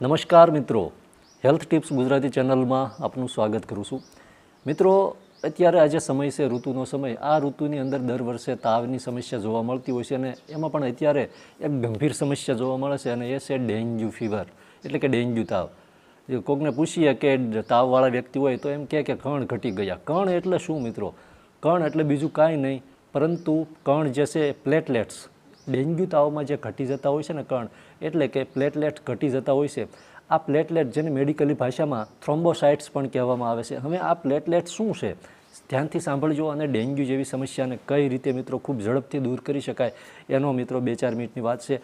નમસ્કાર મિત્રો. Health tips Gujarati ચેનલમાં આપનું સ્વાગત કરું છું. મિત્રો, અત્યારે આજે સમય છે, ઋતુનો સમય. આ ઋતુની અંદર દર વર્ષે તાવની સમસ્યા જોવા મળતી હોય છે અને એમાં પણ અત્યારે એક ગંભીર સમસ્યા જોવા મળે છે અને એ છે ડેન્ગ્યુ ફીવર, એટલે કે ડેન્ગ્યુ તાવ. કોકને પૂછીએ કે તાવવાળા વ્યક્તિ હોય તો એમ કહે કે કણ ઘટી ગયા. કણ એટલે શું મિત્રો? કણ એટલે બીજું કાંઈ નહીં, પરંતુ કણ જે છે પ્લેટલેટ્સ ડેન્ગ્યુ તાવમાં જે ઘટી જતા હોય છે ને કણ, એટલે કે પ્લેટલેટ ઘટી જતા હોય છે, આ પ્લેટલેટ જેને મેડિકલી ભાષામાં થ્રોમ્બોસાઇટ્સ પણ કહેવામાં આવે છે. હવે આ પ્લેટલેટ શું છે? ધ્યાનથી સાંભળજો અને ડેન્ગ્યુ જેવી સમસ્યાને કઈ રીતે મિત્રો ખૂબ ઝડપથી દૂર કરી શકાય એનો મિત્રો બે ચાર મિનિટની વાત છે.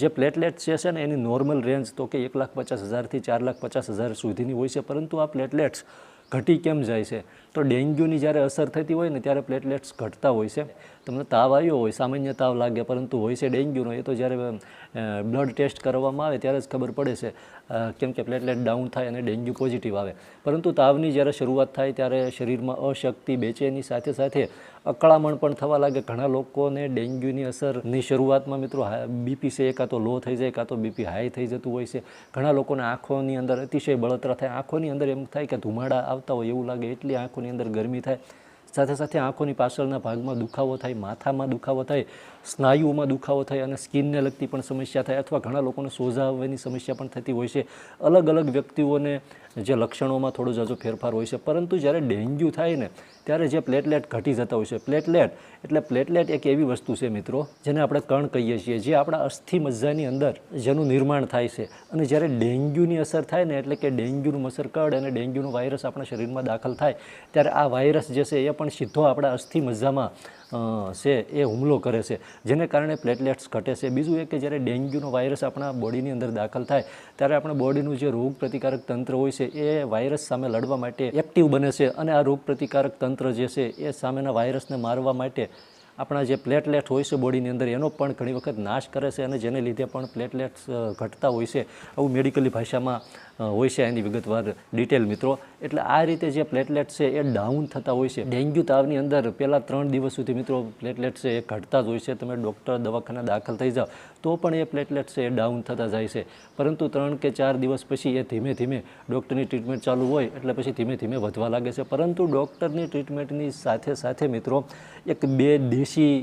જે પ્લેટલેટ છે ને એની નોર્મલ રેન્જ તો કે એક લાખ પચાસ હજારથી ચાર લાખ પચાસ હજાર સુધીની હોય છે, પરંતુ આ પ્લેટલેટ્સ ઘટી કેમ જાય છે? તો ડેન્ગ્યુની જ્યારે અસર થતી હોય ને ત્યારે પ્લેટલેટ્સ ઘટતા હોય છે. તમને તાવ આવ્યો હોય, સામાન્ય તાવ લાગે, પરંતુ હોય છે ડેન્ગ્યુનો, એ તો જ્યારે બ્લડ ટેસ્ટ કરવામાં આવે ત્યારે જ ખબર પડે છે. કેમ કે પ્લેટલેટ ડાઉન થાય અને ડેન્ગ્યુ પોઝિટિવ આવે. પરંતુ તાવની જ્યારે શરૂઆત થાય ત્યારે શરીરમાં અશક્તિ, બેચેની સાથે સાથે અકળામણ પણ થવા લાગે. ઘણા લોકોને ડેન્ગ્યુની અસરની શરૂઆતમાં મિત્રો બીપી છે કાં તો લો થઈ જાય, કાં તો બીપી હાઈ થઈ જતું હોય છે. ઘણા લોકોને આંખોની અંદર અતિશય બળતરા થાય. આંખોની અંદર એમ થાય કે ધુમાડા આવતા હોય એવું લાગે, એટલી આંખોની અંદર ગરમી થાય. સાથે સાથે આંખોની પાછળના ભાગમાં દુખાવો થાય, માથામાં દુખાવો થાય, સ્નાયુઓમાં દુખાવો થાય અને સ્કિનને લગતી પણ સમસ્યા થાય અથવા ઘણા લોકોને સોજા આવવાની સમસ્યા પણ થતી હોય છે. અલગ અલગ વ્યક્તિઓને જે લક્ષણોમાં થોડો જાજો ફેરફાર હોય છે. પરંતુ જ્યારે ડેન્ગ્યુ થાય ને, ત્યારે જે પ્લેટલેટ ઘટી જતા હોય છે. પ્લેટલેટ એટલે પ્લેટલેટ એક એવી વસ્તુ છે મિત્રો, જેને આપણે કણ કહીએ છીએ, જે આપણા અસ્થિ મજ્જાની અંદર જેનું નિર્માણ થાય છે. અને જ્યારે ડેન્ગ્યુની અસર થાય ને, એટલે કે ડેન્ગ્યુનું મસરકડ અને ડેન્ગ્યુનો વાયરસ આપણા શરીરમાં દાખલ થાય, ત્યારે આ વાયરસ જે છે એ પણ સીધો આપણા અસ્થિ મજ્જામાં છે, એ હુમલો કરે છે. જેને કારણે પ્લેટલેટ્સ ઘટે છે. બીજું એ કે જ્યારે ડેન્ગ્યુનો વાયરસ આપણા બોડીની અંદર દાખલ થાય, ત્યારે આપણા બોડીનું જે રોગ પ્રતિકારક તંત્ર હોય છે, એ વાયરસ સામે લડવા માટે એક્ટિવ બને છે અને આ રોગ પ્રતિકારક તંત્ર જે છે, એ સામેના વાયરસને મારવા માટે આપણા જે પ્લેટલેટ હોય છે બોડીની અંદર, એનો પણ ઘણી વખત નાશ કરે છે અને જેને લીધે પણ પ્લેટલેટ્સ ઘટતા હોય છે. આવું મેડિકલી ભાષામાં હોય છે એની વિગતવાર ડિટેલ મિત્રો. એટલે આ રીતે જે પ્લેટલેટ છે એ ડાઉન થતા હોય છે. ડેન્ગ્યુ તાવની અંદર પહેલાં ત્રણ દિવસ સુધી મિત્રો પ્લેટલેટ છે એ ઘટતા જ હોય છે. તમે ડૉક્ટર દવાખાના દાખલ થઈ જાઓ, તો પણ એ પ્લેટલેટ છે એ ડાઉન થતા જાય છે. પરંતુ ત્રણ કે ચાર દિવસ પછી એ ધીમે ધીમે ડૉક્ટરની ટ્રીટમેન્ટ ચાલુ હોય એટલે પછી ધીમે ધીમે વધવા લાગે છે. પરંતુ ડૉક્ટરની ટ્રીટમેન્ટની સાથે સાથે મિત્રો એક બે દેશી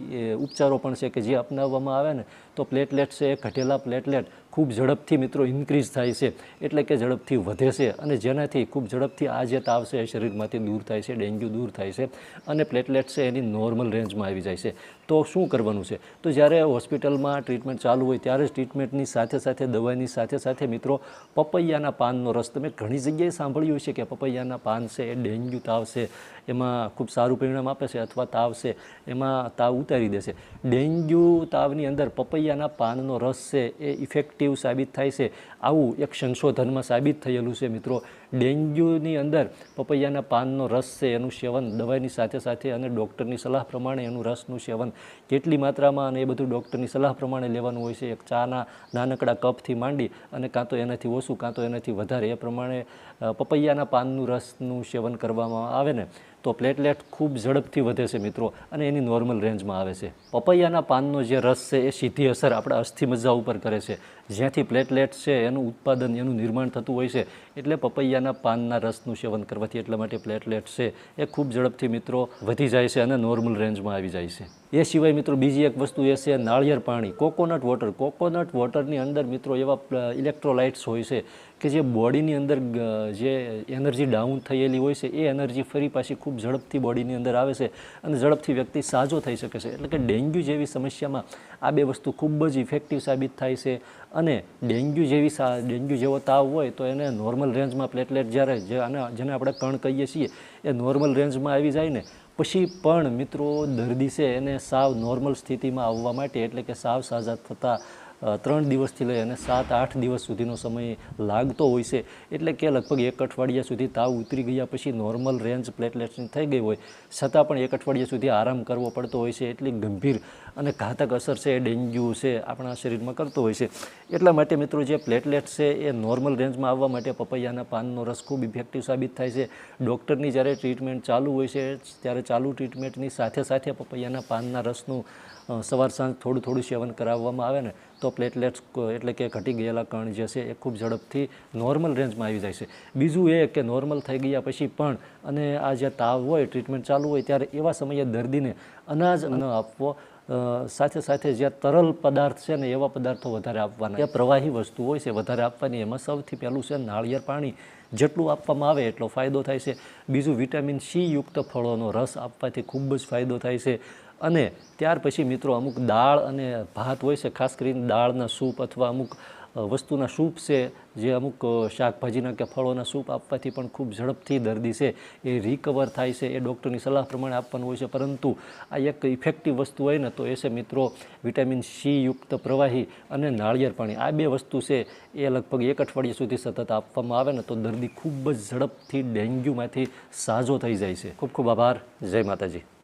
ઉપચારો પણ છે કે જે અપનાવવામાં આવે ને, તો પ્લેટલેટ છે એ ઘટેલા પ્લેટલેટ ખૂબ ઝડપથી મિત્રો ઇન્ક્રીઝ થાય છે. એટલે કે ઝડપથી વધે છે અને જેનાથી ખૂબ ઝડપથી આ જે તાવ છે એ શરીરમાંથી દૂર થાય છે, ડેન્ગ્યુ દૂર થાય છે અને પ્લેટલેટ છે એની નોર્મલ રેન્જમાં આવી જાય છે. તો શું કરવાનું છે? તો જ્યારે હોસ્પિટલમાં ટ્રીટમેન્ટ ચાલુ હોય ત્યારે જ ટ્રીટમેન્ટની સાથે સાથે દવાની સાથે સાથે મિત્રો પપૈયાના પાનનો રસ તમે ઘણી જગ્યાએ સાંભળ્યું છે કે પપૈયાના પાન છે એ ડેન્ગ્યુ તાવ છે, એમાં ખૂબ સારું પરિણામ આપે છે અથવા તાવ છે એમાં તાવ ઉતારી દે છે. ડેન્ગ્યુ તાવની અંદર પપૈયાના પાનનો રસ છે એ ઇફેક્ટિવ સાબિત થાય છે? આવું એક સંશોધનમાં સાબિત થયેલું છે મિત્રો. ડેન્ગ્યુની અંદર પપૈયાના પાનનો રસ છે, એનું સેવન દવાની સાથે સાથે અને ડૉક્ટરની સલાહ પ્રમાણે એનું રસનું સેવન. કેટલી માત્રામાં અને એ બધું ડૉક્ટરની સલાહ પ્રમાણે લેવાનું હોય છે? એક ચાના નાનકડા કપથી માંડી અને કાં તો એનાથી ઓછું, કાં તો એનાથી વધારે, એ પ્રમાણે પપૈયાના પાનનું રસનું સેવન કરવામાં આવે ને, તો પ્લેટલેટ ખૂબ ઝડપથી વધે છે મિત્રો અને એની નોર્મલ રેન્જમાં આવે છે. પપૈયાના પાનનો જે રસ છે, એ સીધી અસર આપણા અસ્થિ મજ્જા ઉપર કરે છે. જ્યાંથી પ્લેટલેટ્સ છે, એનું ઉત્પાદન, એનું નિર્માણ થતું હોય છે, એટલે પપૈયાના પાનના રસનું સેવન કરવાથી એટલા માટે પ્લેટલેટ્સ છે, એ ખૂબ ઝડપથી મિત્રો વધી જાય છે અને નોર્મલ રેન્જમાં આવી જાય છે. એ સિવાય મિત્રો બીજી એક વસ્તુ એ છે નાળિયેર પાણી. Coconut water. કોકોનટ વોટરની અંદર મિત્રો એવા ઇલેક્ટ્રોલાઇટ્સ હોય છે કે જે બોડીની અંદર જે એનર્જી ડાઉન થયેલી હોય છે, એ એનર્જી ફરી પાછી ખૂબ ઝડપથી બોડીની અંદર આવે છે અને ઝડપથી વ્યક્તિ સાજો થઈ શકે છે. એટલે કે ડેન્ગ્યુ જેવી સમસ્યામાં આ બે વસ્તુ ખૂબ જ ઇફેક્ટિવ સાબિત થાય છે અને ડેન્ગ્યુ જેવી ડેન્ગ્યુ જેવો તાવ હોય તો એને નોર્મલ રેન્જમાં પ્લેટલેટ જ્યારે જે અને જેને આપણે કણ કહીએ છીએ, એ નોર્મલ રેન્જમાં આવી જાય ને, પછી પણ મિત્રો દર્દી છે એને સાવ નોર્મલ સ્થિતિમાં આવવા માટે, એટલે કે સાવ સાજા થતાં ત્રણ દિવસથી લઈ અને સાત, આઠ દિવસ સુધીનો સમય લાગતો હોય છે. એટલે કે લગભગ એક અઠવાડિયા સુધી તાવ ઉતરી ગયા પછી નોર્મલ રેન્જ પ્લેટલેટ્સની થઈ ગઈ હોય. છતાં પણ એક અઠવાડિયા સુધી આરામ કરવો પડતો હોય છે. એટલી ગંભીર અને ઘાતક અસર છે એ ડેન્ગ્યુ છે, આપણા શરીરમાં કરતો હોય છે. એટલા માટે મિત્રો જે પ્લેટલેટ્સ છે એ નોર્મલ રેન્જમાં આવવા માટે પપૈયાના પાનનો રસ ખૂબ ઇફેક્ટિવ સાબિત થાય છે. ડૉક્ટરની જ્યારે ટ્રીટમેન્ટ ચાલુ હોય છે, ત્યારે ચાલુ ટ્રીટમેન્ટની સાથે સાથે પપૈયાના પાનના રસનું સવાર સાંજ થોડું થોડું સેવન કરાવવામાં આવે ને, તો પ્લેટલેટ્સ એટલે કે ઘટી ગયેલા કણ જે છે એ ખૂબ ઝડપથી નોર્મલ રેન્જમાં આવી જાય છે. બીજું એ કે નોર્મલ થઈ ગયા પછી પણ, અને આ જે તાવ હોય, ટ્રીટમેન્ટ ચાલુ હોય, ત્યારે એવા સમયે દર્દીને અનાજ ન આપવો સાથે સાથે જે તરલ પદાર્થ છે ને એવા પદાર્થો વધારે આપવાના. જે પ્રવાહી વસ્તુ હોય છે, વધારે આપવાની. એમાં સૌથી પહેલું છે નાળિયેર પાણી. જેટલું આપવામાં આવે એટલો ફાયદો થાય છે. બીજું વિટામિન સી યુક્ત ફળોનો રસ આપવાથી ખૂબ જ ફાયદો થાય છે. અને ત્યાર પછી મિત્રો અમુક દાળ અને ભાત હોય છે, ખાસ કરીને દાળના સૂપ અથવા અમુક વસ્તુના સૂપ છે, જે અમુક શાકભાજીના કે ફળોના સૂપ આપવાથી પણ ખૂબ ઝડપથી દર્દી છે, એ રિકવર થાય છે, એ ડૉક્ટરની સલાહ પ્રમાણે આપવાનું હોય છે. પરંતુ આ એક ઇફેક્ટિવ વસ્તુ હોય ને, તો એ છે મિત્રો વિટામિન સી યુક્ત પ્રવાહી અને નાળિયેર પાણી. આ બે વસ્તુ છે, એ લગભગ એક અઠવાડિયા સુધી સતત આપવામાં આવે ને, તો દર્દી ખૂબ જ ઝડપથી ડેન્ગ્યુમાંથી સાજો થઈ જાય છે. ખૂબ ખૂબ આભાર. જય માતાજી.